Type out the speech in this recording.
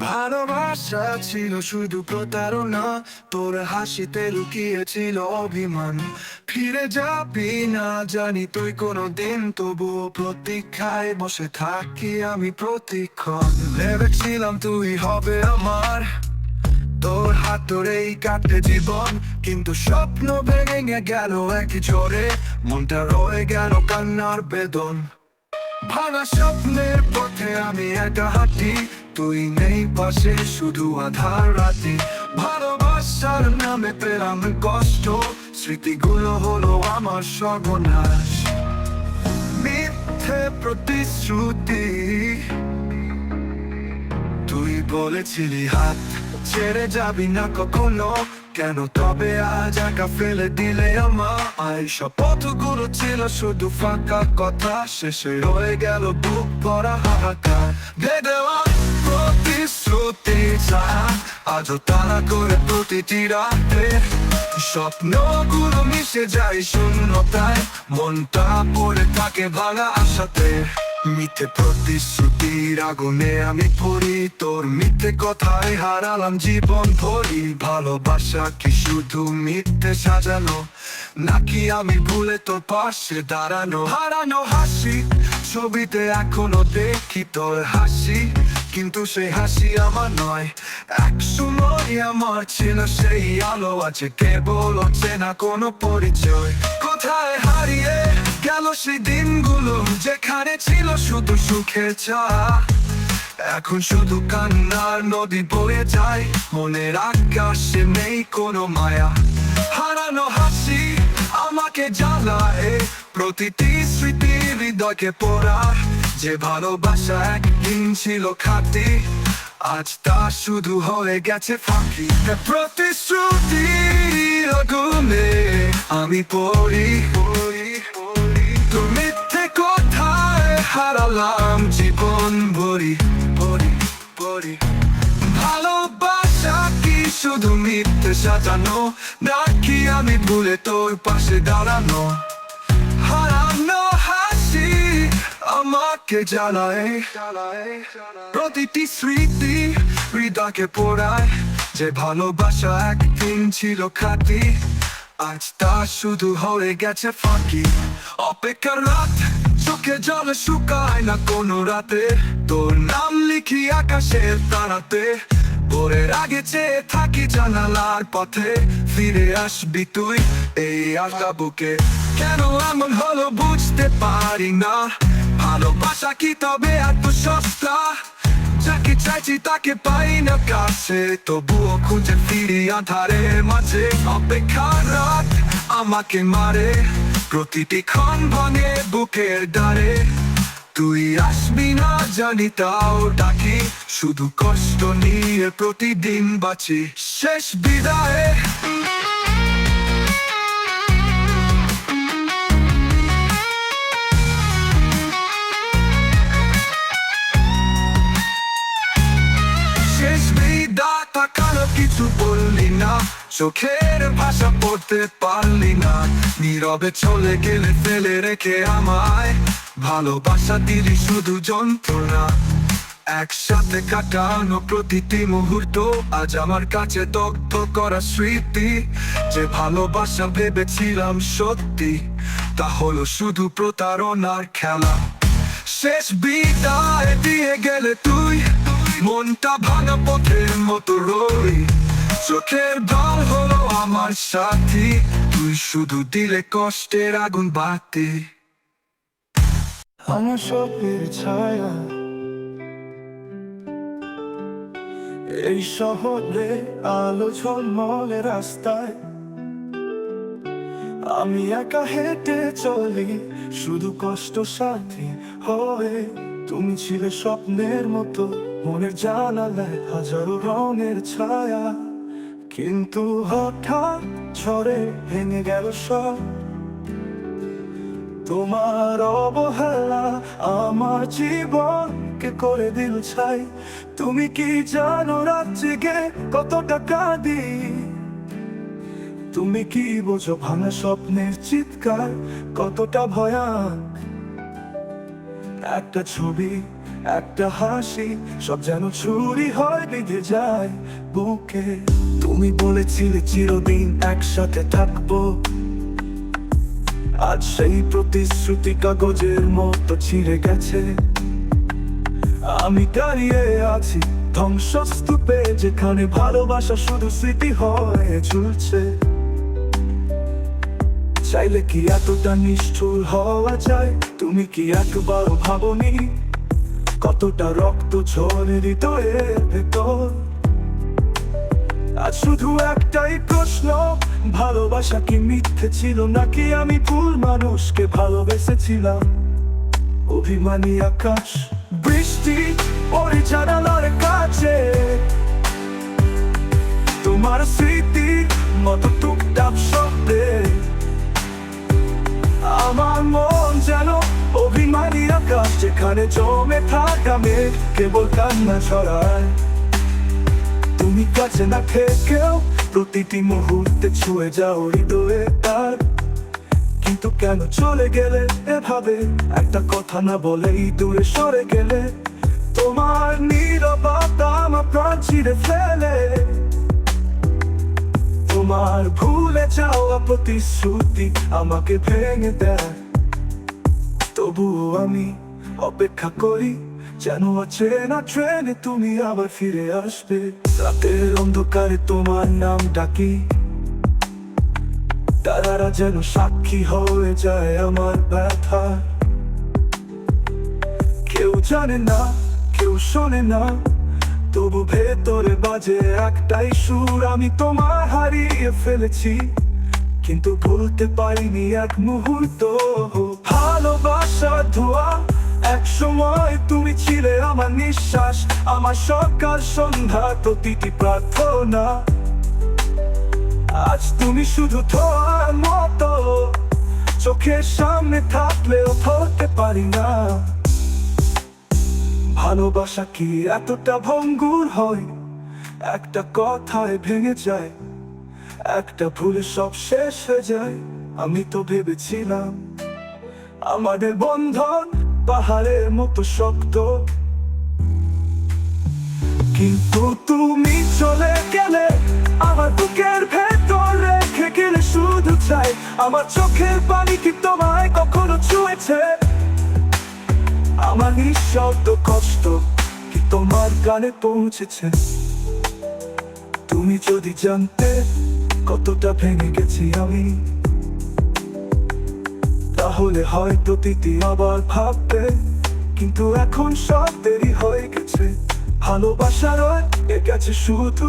ভালোবাসা ছিল শুধু প্রতারণা। তোর হাসিতে লুকিয়েছিল অভিমান। ফিরে যাবি না জানি তুই কোনো দিন তবুও প্রতীক্ষায় বসে থাকি আমি প্রতিক্ষণ। ভেবেছিলাম তুই হবে আমার। তোর হাত ধরেই কাটতে জীবন, কিন্তু স্বপ্ন ভেঙে গেল এক জোরে। মনটা রয়ে গেল কান্নার বেদন। ভাঙা স্বপ্নের পথে আমি একা হাঁটি তুই নেই পাশে, শুধু আধার রাতে। ভালোবাসার নামে পেলাম কষ্ট। স্মৃতিগুলো হলো আমার সর্বনাশ। মিথ্যে প্রতিশ্রুতি। তুই বলেছিলি, হাত ছেড়ে যাবি না কখনো। কেন তবে আজ একা ফেলে দিলে আমার সব পথগুলো ছিল শুধু ফাঁকা কথা। শেষে হয়ে গেল বুক ভরা হাহাকার। দেওয়া ছায়া আজও তারা করে প্রতিটি রাতে। স্বপ্নগুলো মিশে যায় শূন্যতায়, মনটা পড়ে থাকে ভাঙা আশাতে। মিথ্যে প্রতিশ্রুতির আগুনে আমি পড়ি তোর মিথ্যে কথায় হারালাম জীবন ভরি। ভালোবাসা কি শুধু মিথ্যে সাজানো? নাকি আমি ভুলে তোর পাশে দাঁড়ানো? হারানো হাসি, ছবিতে এখনও দেখি তোর হাসি। কিন্তু সেই হাসি আমার নয়। এক সময় আমার ছিল সেই আলো আছে, কেবল হচ্ছে না কোনো পরিচয়। কোথায় হারিয়ে গেল সেই দিনগুলো, যেখানে ছিল শুধু সুখের চা এখন শুধু কান্নার নদী বয়ে যায়, মনের আকাশে নেই কোনো মায়া। হারানো হাসি আমাকে জ্বালায়, প্রতিটি স্মৃতি হৃদয়কে পড়া যে ভালোবাসা একদিন ছিল খাতি আজ তা শুধু হয়ে গেছে ফাঁকি। প্রতিশ্রুতি আগুনে আমি পড়ি মিথ্যে কোথায় হারালাম জীবন ভরি ভরি ভরি। ভালোবাসা কি শুধু মিথ্যে সাজানো? নাকি আমি ভুলে তোর পাশে দাঁড়ানো? আমাকে জ্বালায়। প্রতিটি স্মৃতি হৃদয়কে পোড়ায়। যে ভালোবাসা একদিন ছিল খাতি আজ তা শুধু হয়ে গেছে ফাঁকি। অপেক্ষার রাত চোখে জলে শুকায় না কোনো রাতে। তোর নাম লিখি আকাশের তারাতে। ভোরের আগে চেয়ে থাকি জানালার পথে। ফিরে আসবি তুই এই আশা বুকে। কেন এমন হলো বুঝতে পারি না। ভালোবাসা কি তবে এত সস্তা? যাকে চাইছি তাকে পাই না কাছে। তবুও খুঁজে ফিরি আধারে মাঝে অপেক্ষার রাত আমাকে মারে। প্রতিটি ক্ষণ ভাঙে বুকের দ্বারে তুই আসবি না জানি তাও ডাকি। শুধু কষ্ট নিয়ে প্রতিদিন বাঁচি। শেষ বিদায় কিছু বললি না। চোখের ভাষা পড়তে পারলি না। নীরবে চলে গেলে ফেলে রেখে আমায়। ভালোবাসা দিলি শুধু যন্ত্রণা। একসাথে কাটানো প্রতিটি মুহূর্ত। আজ আমার কাছে দগ্ধ করা স্মৃতি। যে ভালোবাসা ভেবেছিলাম সত্যি, তা হলো শুধু প্রতারণার খেলা। শেষ বিদায় দিয়ে গেলে তুই মনটা ভাঙা পথের মতো রই চোখের দল হলো আমার সাথী। তুই শুধু দিলে কষ্টের আগুন বাতি। আমার স্বপ্নের ছায়া। এই শহরে আলো ঝলমলে রাস্তায়। আমি একা হেঁটে চলি, শুধু কষ্ট সাথী হয়ে। তুমি ছিলে স্বপ্নের মতো। মনের জানালায় হাজারো রঙের ছায়া, কিন্তু হঠাৎ ঝড়ে ভেঙে গেল সব। তোমার অবহেলা আমার জীবনকে করে দিল ছাই। তুমি কি জানো রাত জেগে কত টাকা তুমি কি বোঝো ভাঙা স্বপ্নের চিৎকার কতটা ভয়ান একটা ছবি একটা হাসি, সব যেন ছুরি হয়, বেঁধে যায় বুকে। তুমি বলেছিলে চিরদিন একসাথে থাকব। আজ সেই প্রতিশ্রুতি কাগজের মতো ছিঁড়ে গেছে। আমি দাঁড়িয়ে আছি ধ্বংসস্তূপে, যেখানে ভালোবাসা শুধু স্মৃতি হয়ে ঝুলছে। চাইলে কি এতটা নিষ্ঠুর হওয়া যায়? তুমি কি একবার ভাবনি? কতটা রক্ত ঝরে হৃদয়ের ভেতর? আজ শুধু একটাই প্রশ্ন, ভালোবাসা কি মিথ্যে ছিল নাকি আমি ভুল মানুষকে ভালোবেসেছিলাম? অভিমানী আকাশ, বৃষ্টি ওরে জানালার কাছে। তোমার স্মৃতি মতো টুকটাপ শব্দে আমার মন যেখানে জমে থাকা মেঘ কেবল কান্না ছড়ায়। তুমি কাছে না থেকেও প্রতিটি মুহূর্তে ছুঁয়ে যাও হৃদয়ে তার। কিন্তু কেন চলে গেলে এভাবে? একটা কথা না বলেই দূরে সরে গেলে। তোমার নীরবতা ছিঁড়ে ফেলে। তোমার ভুলে যাওয়া প্রতিশ্রুতি আমাকে ভেঙে দেয়। তবুও আমি অপেক্ষা করি, যেন অচেনা ট্রেনে তুমি আবার ফিরে আসবে। রাতের অন্ধকারে তোমার নাম ডাকি। তারারা যেন সাক্ষী হয়ে যায় আমার ব্যথা। কেউ জানে না, কেউ শোনে না, তবু ভেতরে বাজে একটাই সুর, আমি তোমার হারিয়ে ফেলেছি। কিন্তু ভুলতে পারিনি এক মুহূর্ত। ভালোবাসা, ধোয়া এক সময় তুমি ছিলে আমার নিঃশ্বাস, আমার সকাল সন্ধ্যা প্রতিটি প্রার্থনা। আজ তুমি শুধু ধোয়ার মতো, চোখের সামনে থাকলেও ধরতে পারি না। ভালোবাসা কি এতটা ভঙ্গুর হয়? একটা কথায় ভেঙে যায়, একটা ভুলে সব শেষ হয়ে যায়। আমি তো ভেবেছিলাম আমাদের বন্ধন পাহাড়ের মতো শক্ত। কিন্তু তুমি চলে গেলে আমার বুকের ভেতর রেখে গেলে শুধু চাই, আমার চোখের পানি কি তোমায় কখনো ছুঁয়েছে? আমার নিঃশব্দ কষ্ট কি তোমার গানে পৌঁছেছে? তুমি যদি জানতে কতটা ভেঙে গেছি আমি তাহলে হয়তো তিতি আবার ভাবতে কিন্তু এখন সব দেরি হয়ে গেছে। ভালোবাসার গেছে শুধু